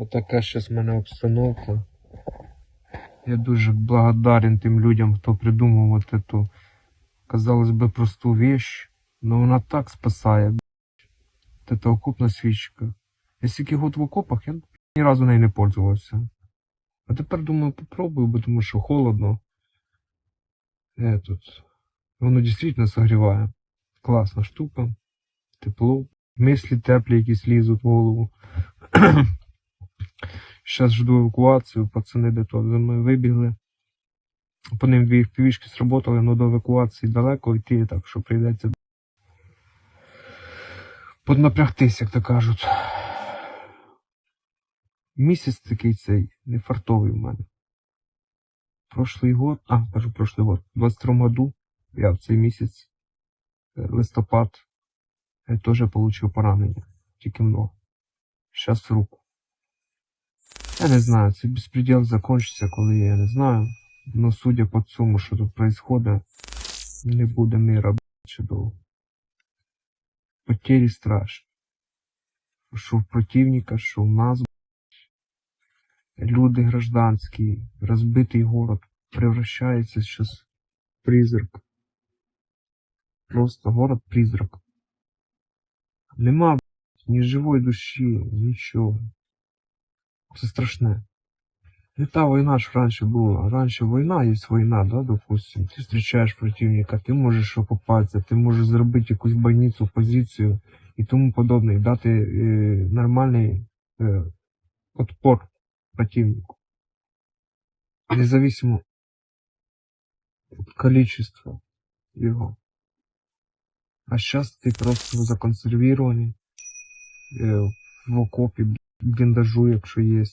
Отака зараз в мене обстановка. Я дуже благодарен тим людям, хто придумав от эту, казалось би, просту вещь, но вона так спасає. б***ь. От эта окопна свічка. Я стільки год в окопах, я ні разу нею не пользувався. А тепер думаю, попробую, бо тому що холодно. Этот. Воно дійсно согріває. Класна штука. Тепло. Мислі теплі якісь лізуть в голову. Зараз жду евакуацію, пацани де то за мною вибігли. По ним дві півішки сработали, але до евакуації далеко йти, так що прийдеться поднапрягтись, як то кажуть. Місяць такий цей нефартовий в мене. Прошлий год, а, кажу, прошлий год, в 22 году я в цей місяць, е, листопад, теж отримав поранення, тільки много. Зараз в руку. Я не знаю, цей безпреділ закончиться, коли я не знаю. Но судя по цьому, що тут происходит, не буде мира б***ь, довго. Потері страшні. Що в противника, що в нас. Люди гражданські, розбитий город превращається зараз в призрак. Просто город-призрак. Нема б***ь, ні живої душі, нічого. Це страшне. Не та война ж раньше была. Раньше война есть война, да, допустим. Ты встречаешь противника, ты можешь окопатися, ты можешь зробити якусь больницу, позицію і тому подобне, і дати е, нормальний е, отпор противнику. Независимо від количества його. А сейчас ты просто законсервірований е, в окопі, бліндажу, якщо є.